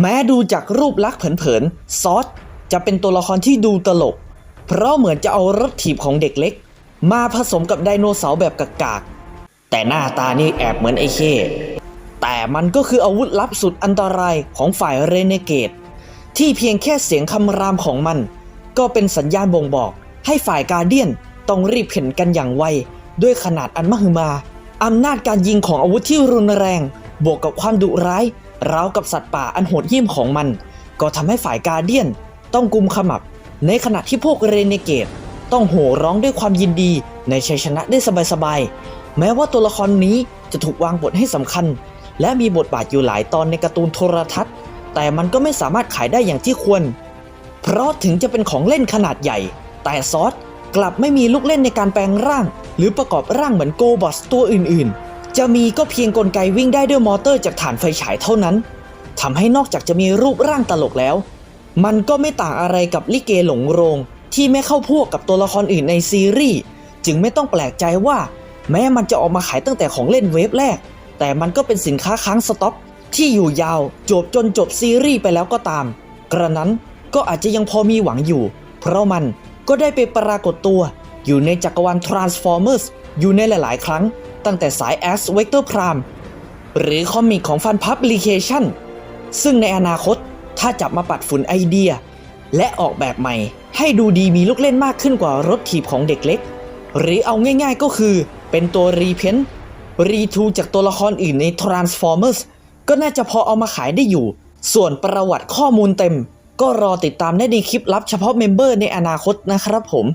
แม้ดูจากรูปลักษณ์เผินๆซอสจะเป็นตัวละครที่ดูตลก เพราะเหมือนจะเอารถถีบของเด็กเล็ก มาผสมกับไดโนเสาร์แบบกาก ๆ แต่หน้าตานี่แอบเหมือนไอ้เข้แต่มันก็คืออาวุธลับสุดอันตรายของฝ่ายเรเนเกตที่เพียงแค่เสียงคำรามของมัน ก็เป็นสัญญาณบ่งบอก ให้ฝ่ายการเดียนต้องรีบเห็นกันอย่างไว ด้วยขนาดอันมหึมาอำนาจการยิงของอาวุธที่รุนแรง บวกกับความดุร้ายราวกับสัตว์ป่าอันโหดเหี้ยมของมัน ก็ทำให้ฝ่ายการเดียนต้องกุมขมับ ในขณะที่พวกเรเนเกตต้องโห่ร้องด้วยความยินดีในชัยชนะได้สบายๆ แม้ว่าตัวละครนี้จะถูกวางบทให้สำคัญ และมีบทบาทอยู่หลายตอนในการ์ตูนโทรทัศน์ แต่มันก็ไม่สามารถขายได้อย่างที่ควร เพราะถึงจะเป็นของเล่นขนาดใหญ่ แต่ซอสกลับไม่มีลูกเล่นในการแปลงร่าง หรือประกอบร่างเหมือนโกบอสตัวอื่นๆ จะมีก็เพียงกลไกวิ่งได้ด้วยมอเตอร์จากฐานไฟฉายเท่านั้นทำให้นอกจากจะมีรูปร่างตลกแล้ว มันก็ไม่ต่างอะไรกับลิเกหลงโรง ที่ไม่เข้าพวกกับตัวละครอื่นในซีรีส์จึงไม่ต้องแปลกใจว่า แม้มันจะออกมาขายตั้งแต่ของเล่นเวฟแรก แต่มันก็เป็นสินค้าค้างสต็อกที่อยู่ยาวจบจนจบซีรีส์ไปแล้วก็ตาม กระนั้นก็อาจจะยังพอมีหวังอยู่ เพราะมันก็ได้ไปปรากฏตัว อยู่ในจักรวาล Transformers อยู่ในหลาย ๆ ครั้ง ตั้งแต่สาย As Vector Prime หรือคอมิกของ Fun Publication ซึ่งในอนาคตถ้าจับมาปัดฝุ่นไอเดีย และออกแบบใหม่ ให้ดูดีมีลูกเล่นมากขึ้นกว่ารถถีบของเด็กเล็ก หรือเอาง่ายๆก็คือเป็นตัวรีเพนรีทูจากตัวละครอื่นใน Transformers ก็น่าจะพอเอามาขายได้อยู่ ส่วนประวัติข้อมูลเต็ม ก็รอติดตามได้ในคลิปลับเฉพาะเมมเบอร์ในอนาคตนะครับผม